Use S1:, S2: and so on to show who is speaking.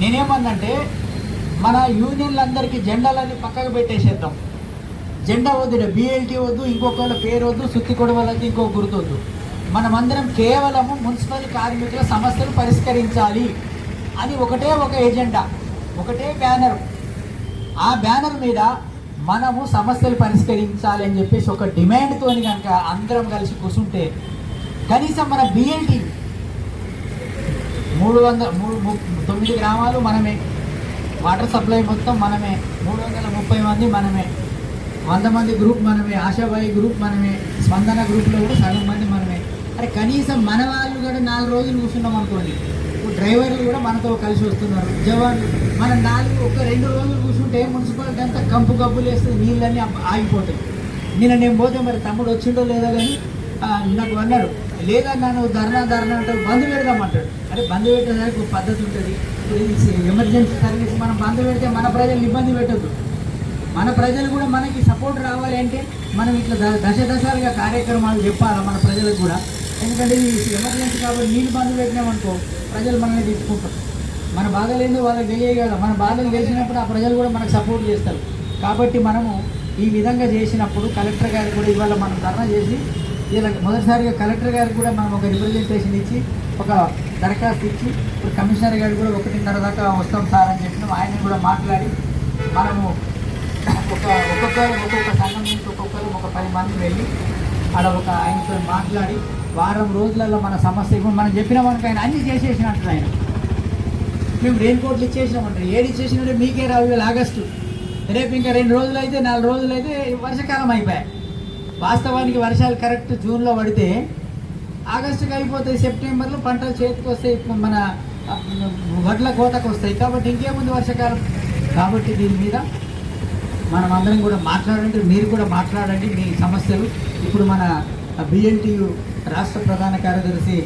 S1: నేనేమన్నంటే మన యూనియన్లందరికీ జెండాలన్నీ పక్కకు పెట్టేసేద్దాం. జెండా వద్దు బిఎల్టీ వద్దు ఇంకొకళ్ళ పేరు వద్దు సుత్తి కొడవలకి ఇంకో గుర్తొద్దు మనమందరం కేవలము మున్సిపల్ కార్మికుల సమస్యలు పరిష్కరించాలి అది ఒకటే ఒక ఎజెండా ఒకటే బ్యానర్. ఆ బ్యానర్ మీద మనము సమస్యలు పరిష్కరించాలి అని చెప్పేసి ఒక డిమాండ్తో కనుక అందరం కలిసి కూర్చుంటే కనీసం మన బిఎల్టీ మూడు వందల మూడు ము- తొమ్మిది గ్రామాలు మనమే. వాటర్ సప్లై మొత్తం మనమే. మూడు వందల ముప్పై మంది మనమే. వంద మంది గ్రూప్ మనమే. ఆశాబాయి గ్రూప్ మనమే. స్పందన గ్రూప్లో కూడా సగం మంది మనమే. అరే కనీసం మన వాళ్ళు కూడా నాలుగు రోజులు కూర్చున్నాం అనుకోండి ఇప్పుడు డ్రైవర్లు కూడా మనతో కలిసి వస్తున్నారు. జవాన్లు. మనం నాలుగు ఒక రెండు రోజులు కూర్చుంటే మున్సిపాలిటీ అంతా కంపు కబ్బులు వేస్తుంది నీళ్ళన్నీ ఆగిపోతాయి. నిన్న నేను పోతే మరి తమ్ముడు వచ్చిండో లేదో కానీ నాకు అన్నాడు లేదా నన్ను ధర్నా ధర్నా అంటే బంద్ పెడదామంటాడు అంటే బంద్ పెట్టడానికి ఒక పద్ధతి ఉంటుంది. ఎమర్జెన్సీ సర్వీస్ మనం బంద్ పెడితే మన ప్రజలు ఇబ్బంది పెట్టద్దు. మన ప్రజలు కూడా మనకి సపోర్ట్ రావాలి అంటే మనం ఇట్లా ద- దశ దశలుగా కార్యక్రమాలు చెప్పాలి మన ప్రజలకు కూడా. ఎందుకంటే ఇది ఎమర్జెన్సీ కాబట్టి నీళ్ళు బంద్ పెట్టినామనుకో ప్రజలు మనల్ని తీసుకుంటారు మన బాధలేదో వాళ్ళకి తెలియగల మన బాధలు తెలిసినప్పుడు ఆ ప్రజలు కూడా మనకు సపోర్ట్ చేస్తారు. కాబట్టి మనము ఈ విధంగా చేసినప్పుడు కలెక్టర్ గారు కూడా ఇవాళ మనం ధర్నా చేసి ఇలా మొదటిసారిగా కలెక్టర్ గారికి కూడా మనం ఒక రిప్రజెంటేషన్ ఇచ్చి ఒక దరఖాస్తు ఇచ్చి ఇప్పుడు కమిషనర్ గారు కూడా ఒకటిన్నర దాకా వస్తాం సార్ అని చెప్పినాం. ఆయన కూడా మాట్లాడి మనము ఒక ఒక్కొక్కరు ఒక్కొక్క సంఘం నుంచి ఒక్కొక్కరు ఒక పది మంది వెళ్ళి అక్కడ ఒక ఆయనతో మాట్లాడి వారం రోజులలో మన సమస్య ఇప్పుడు మనం చెప్పిన మనకు ఆయన అన్ని చేసేసినట్టు ఆయన. మేము రెయిన్ కోట్లు ఇచ్చేసినామంటారు ఏది ఇచ్చేసినట్టే మీకే రావు ఆగస్టు. రేపు ఇంకా రెండు రోజులు అయితే నాలుగు రోజులు అయితే వర్షాకాలం అయిపోయాయి. వాస్తవానికి వర్షాలు కరెక్ట్ జూన్లో పడితే ఆగస్టుకి అయిపోతాయి సెప్టెంబర్లో పంటలు చేతికి వస్తాయి ఇప్పుడు మన వడ్ల కోతకు వస్తాయి. కాబట్టి ఇంకేముంది వర్షాకాలం? కాబట్టి దీని మీద మనం అందరం కూడా మాట్లాడండి మీరు కూడా మాట్లాడండి మీ సమస్యలు. ఇప్పుడు మన బిఎన్టీయు రాష్ట్ర ప్రధాన కార్యదర్శి